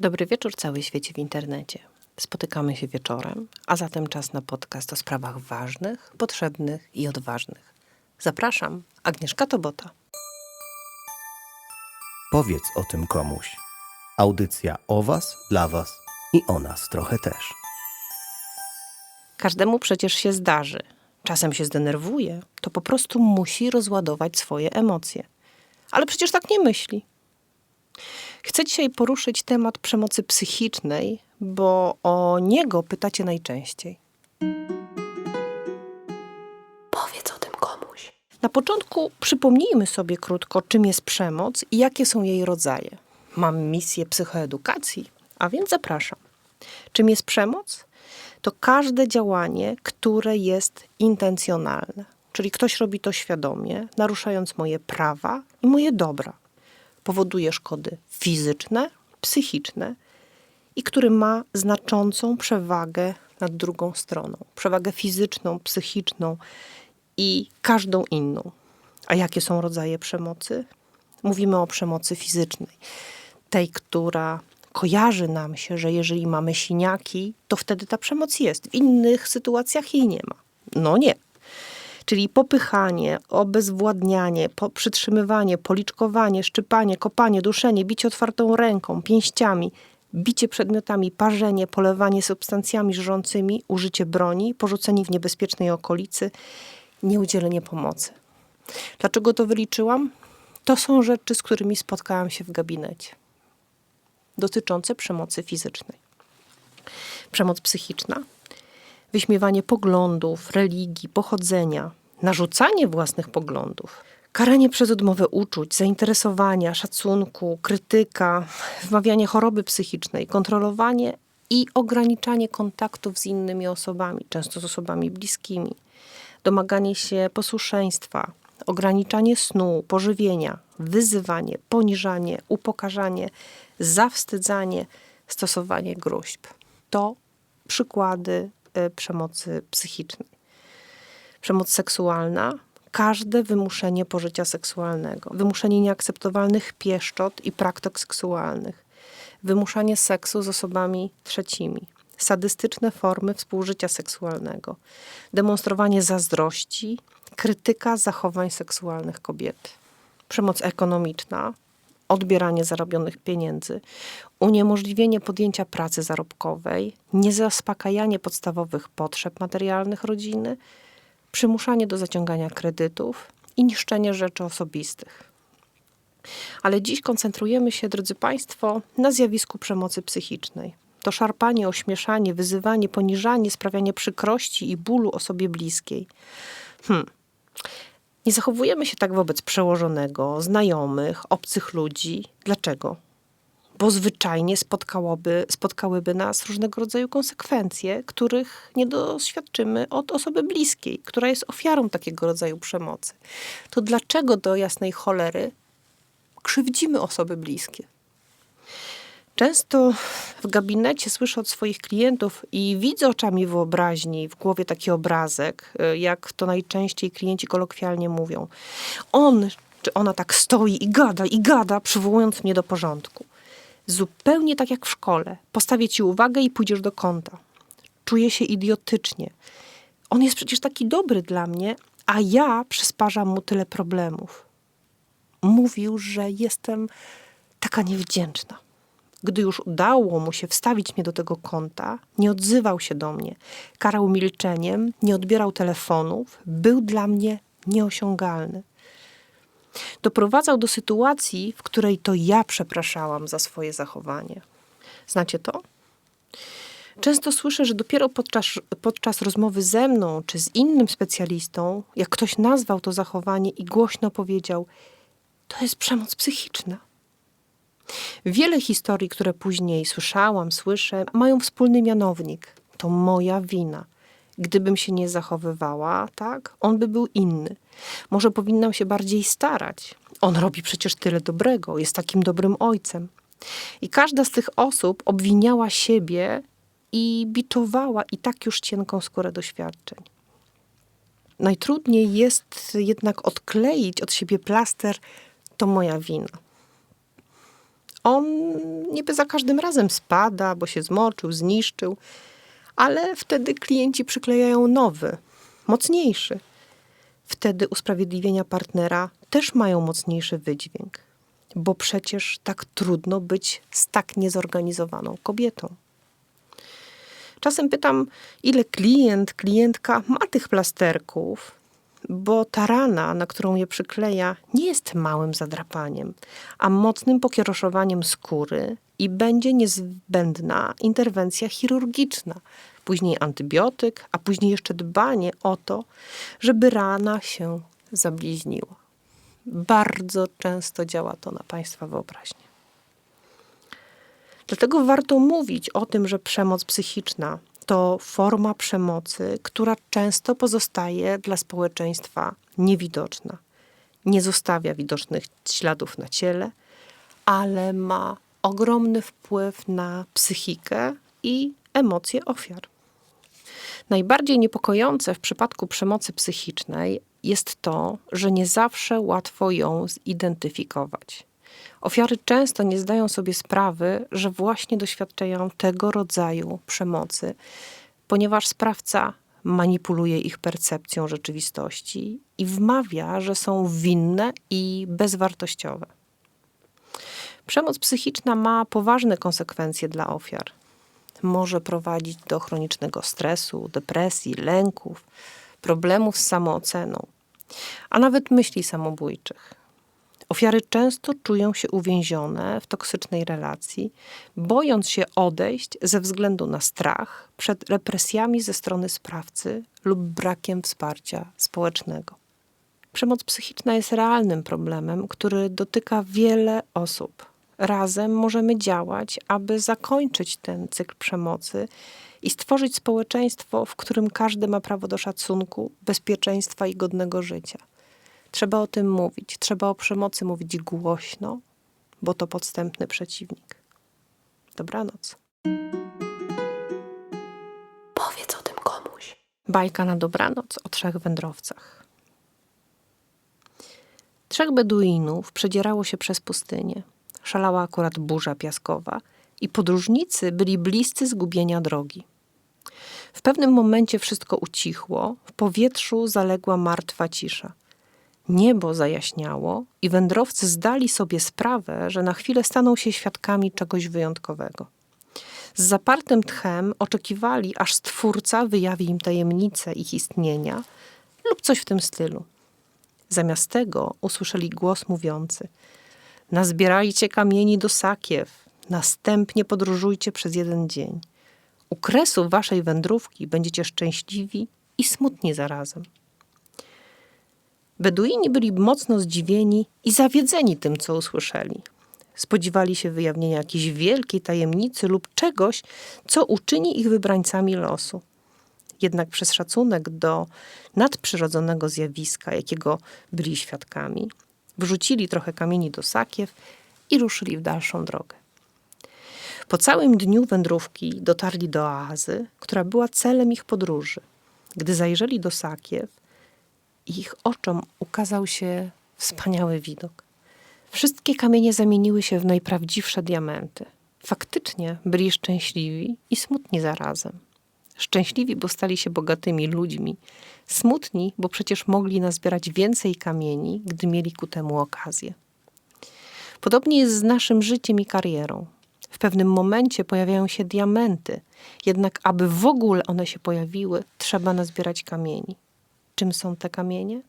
Dobry wieczór, cały świecie w internecie. Spotykamy się wieczorem, a zatem czas na podcast o sprawach ważnych, potrzebnych i odważnych. Zapraszam, Agnieszka Tobota. Powiedz o tym komuś. Audycja o Was, dla Was i o nas trochę też. Każdemu przecież się zdarzy. Czasem się zdenerwuje, to po prostu musi rozładować swoje emocje. Ale przecież tak nie myśli. Chcę dzisiaj poruszyć temat przemocy psychicznej, bo o niego pytacie najczęściej. Powiedz o tym komuś. Na początku przypomnijmy sobie krótko, czym jest przemoc i jakie są jej rodzaje. Mam misję psychoedukacji, a więc zapraszam. Czym jest przemoc? To każde działanie, które jest intencjonalne. Czyli ktoś robi to świadomie, naruszając moje prawa i moje dobra powoduje szkody fizyczne, psychiczne i który ma znaczącą przewagę nad drugą stroną przewagę fizyczną, psychiczną i każdą inną. A jakie są rodzaje przemocy? Mówimy o przemocy fizycznej, tej, która kojarzy nam się, że jeżeli mamy siniaki, to wtedy ta przemoc jest. W innych sytuacjach jej nie ma. No nie czyli popychanie, obezwładnianie, po, przytrzymywanie, policzkowanie, szczypanie, kopanie, duszenie, bicie otwartą ręką, pięściami, bicie przedmiotami, parzenie, polewanie substancjami żrącymi, użycie broni, porzucenie w niebezpiecznej okolicy, nieudzielenie pomocy. Dlaczego to wyliczyłam? To są rzeczy, z którymi spotkałam się w gabinecie, dotyczące przemocy fizycznej. Przemoc psychiczna, wyśmiewanie poglądów, religii, pochodzenia, narzucanie własnych poglądów, karanie przez odmowę uczuć, zainteresowania, szacunku, krytyka, wmawianie choroby psychicznej, kontrolowanie i ograniczanie kontaktów z innymi osobami, często z osobami bliskimi, domaganie się posłuszeństwa, ograniczanie snu, pożywienia, wyzywanie, poniżanie, upokarzanie, zawstydzanie, stosowanie gruźb. To przykłady y, przemocy psychicznej przemoc seksualna, każde wymuszenie pożycia seksualnego, wymuszenie nieakceptowalnych pieszczot i praktyk seksualnych, wymuszanie seksu z osobami trzecimi, sadystyczne formy współżycia seksualnego, demonstrowanie zazdrości, krytyka zachowań seksualnych kobiety, przemoc ekonomiczna, odbieranie zarobionych pieniędzy, uniemożliwienie podjęcia pracy zarobkowej, niezaspokajanie podstawowych potrzeb materialnych rodziny, przymuszanie do zaciągania kredytów i niszczenie rzeczy osobistych. Ale dziś koncentrujemy się, drodzy Państwo, na zjawisku przemocy psychicznej. To szarpanie, ośmieszanie, wyzywanie, poniżanie, sprawianie przykrości i bólu osobie bliskiej. Hmm. Nie zachowujemy się tak wobec przełożonego, znajomych, obcych ludzi. Dlaczego? Bo zwyczajnie spotkałoby, spotkałyby nas różnego rodzaju konsekwencje, których nie doświadczymy od osoby bliskiej, która jest ofiarą takiego rodzaju przemocy. To dlaczego do jasnej cholery krzywdzimy osoby bliskie? Często w gabinecie słyszę od swoich klientów i widzę oczami wyobraźni w głowie taki obrazek, jak to najczęściej klienci kolokwialnie mówią. On czy ona tak stoi i gada, i gada, przywołując mnie do porządku. Zupełnie tak jak w szkole. Postawię ci uwagę i pójdziesz do kąta. Czuję się idiotycznie. On jest przecież taki dobry dla mnie, a ja przysparzam mu tyle problemów. Mówił, że jestem taka niewdzięczna. Gdy już udało mu się wstawić mnie do tego kąta, nie odzywał się do mnie, karał milczeniem, nie odbierał telefonów, był dla mnie nieosiągalny doprowadzał do sytuacji, w której to ja przepraszałam za swoje zachowanie. Znacie to? Często słyszę, że dopiero podczas, podczas rozmowy ze mną czy z innym specjalistą, jak ktoś nazwał to zachowanie i głośno powiedział: To jest przemoc psychiczna. Wiele historii, które później słyszałam, słyszę, mają wspólny mianownik. To moja wina. Gdybym się nie zachowywała, tak, on by był inny. Może powinnam się bardziej starać. On robi przecież tyle dobrego, jest takim dobrym ojcem. I każda z tych osób obwiniała siebie i biczowała i tak już cienką skórę doświadczeń. Najtrudniej jest jednak odkleić od siebie plaster to moja wina. On niby za każdym razem spada, bo się zmoczył, zniszczył, ale wtedy klienci przyklejają nowy, mocniejszy. Wtedy usprawiedliwienia partnera też mają mocniejszy wydźwięk, bo przecież tak trudno być z tak niezorganizowaną kobietą. Czasem pytam, ile klient, klientka ma tych plasterków, bo ta rana, na którą je przykleja, nie jest małym zadrapaniem, a mocnym pokieroszowaniem skóry i będzie niezbędna interwencja chirurgiczna, później antybiotyk, a później jeszcze dbanie o to, żeby rana się zabliźniła. Bardzo często działa to na Państwa wyobraźnię. Dlatego warto mówić o tym, że przemoc psychiczna to forma przemocy, która często pozostaje dla społeczeństwa niewidoczna. Nie zostawia widocznych śladów na ciele, ale ma ogromny wpływ na psychikę i emocje ofiar. Najbardziej niepokojące w przypadku przemocy psychicznej jest to, że nie zawsze łatwo ją zidentyfikować. Ofiary często nie zdają sobie sprawy, że właśnie doświadczają tego rodzaju przemocy, ponieważ sprawca manipuluje ich percepcją rzeczywistości i wmawia, że są winne i bezwartościowe. Przemoc psychiczna ma poważne konsekwencje dla ofiar. Może prowadzić do chronicznego stresu, depresji, lęków, problemów z samooceną, a nawet myśli samobójczych. Ofiary często czują się uwięzione w toksycznej relacji, bojąc się odejść ze względu na strach przed represjami ze strony sprawcy lub brakiem wsparcia społecznego. Przemoc psychiczna jest realnym problemem, który dotyka wiele osób. Razem możemy działać, aby zakończyć ten cykl przemocy i stworzyć społeczeństwo, w którym każdy ma prawo do szacunku, bezpieczeństwa i godnego życia. Trzeba o tym mówić, trzeba o przemocy mówić głośno, bo to podstępny przeciwnik. Dobranoc. Powiedz o tym komuś. Bajka na dobranoc o trzech wędrowcach. Trzech beduinów przedzierało się przez pustynię. Szalała akurat burza piaskowa i podróżnicy byli bliscy zgubienia drogi. W pewnym momencie wszystko ucichło, w powietrzu zaległa martwa cisza. Niebo zajaśniało i wędrowcy zdali sobie sprawę, że na chwilę staną się świadkami czegoś wyjątkowego. Z zapartym tchem oczekiwali, aż Stwórca wyjawi im tajemnicę ich istnienia lub coś w tym stylu. Zamiast tego usłyszeli głos mówiący: Nazbierajcie kamieni do sakiew, następnie podróżujcie przez jeden dzień. U kresu waszej wędrówki będziecie szczęśliwi i smutni zarazem. Beduini byli mocno zdziwieni i zawiedzeni tym, co usłyszeli. Spodziewali się wyjawnienia jakiejś wielkiej tajemnicy lub czegoś, co uczyni ich wybrańcami losu. Jednak przez szacunek do nadprzyrodzonego zjawiska, jakiego byli świadkami, wrzucili trochę kamieni do sakiew i ruszyli w dalszą drogę. Po całym dniu wędrówki dotarli do oazy, która była celem ich podróży. Gdy zajrzeli do sakiew, ich oczom ukazał się wspaniały widok. Wszystkie kamienie zamieniły się w najprawdziwsze diamenty. Faktycznie byli szczęśliwi i smutni zarazem. Szczęśliwi, bo stali się bogatymi ludźmi. Smutni, bo przecież mogli nazbierać więcej kamieni, gdy mieli ku temu okazję. Podobnie jest z naszym życiem i karierą. W pewnym momencie pojawiają się diamenty, jednak aby w ogóle one się pojawiły, trzeba nazbierać kamieni. Czym są te kamienie?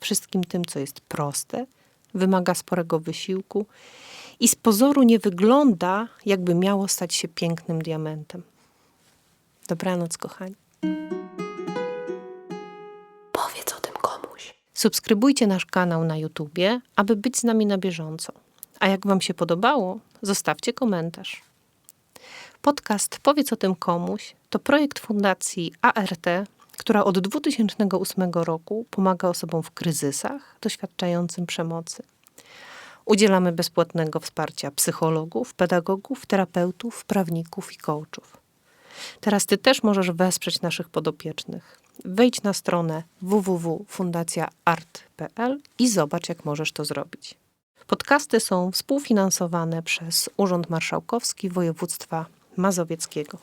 Wszystkim tym, co jest proste, wymaga sporego wysiłku i z pozoru nie wygląda, jakby miało stać się pięknym diamentem. Dobranoc, kochani. Powiedz o tym komuś. Subskrybujcie nasz kanał na YouTubie, aby być z nami na bieżąco. A jak Wam się podobało, zostawcie komentarz. Podcast Powiedz o tym komuś to projekt Fundacji ART, która od 2008 roku pomaga osobom w kryzysach doświadczającym przemocy. Udzielamy bezpłatnego wsparcia psychologów, pedagogów, terapeutów, prawników i coachów. Teraz Ty też możesz wesprzeć naszych podopiecznych. Wejdź na stronę www.fundacjaart.pl i zobacz, jak możesz to zrobić. Podcasty są współfinansowane przez Urząd Marszałkowski Województwa Mazowieckiego.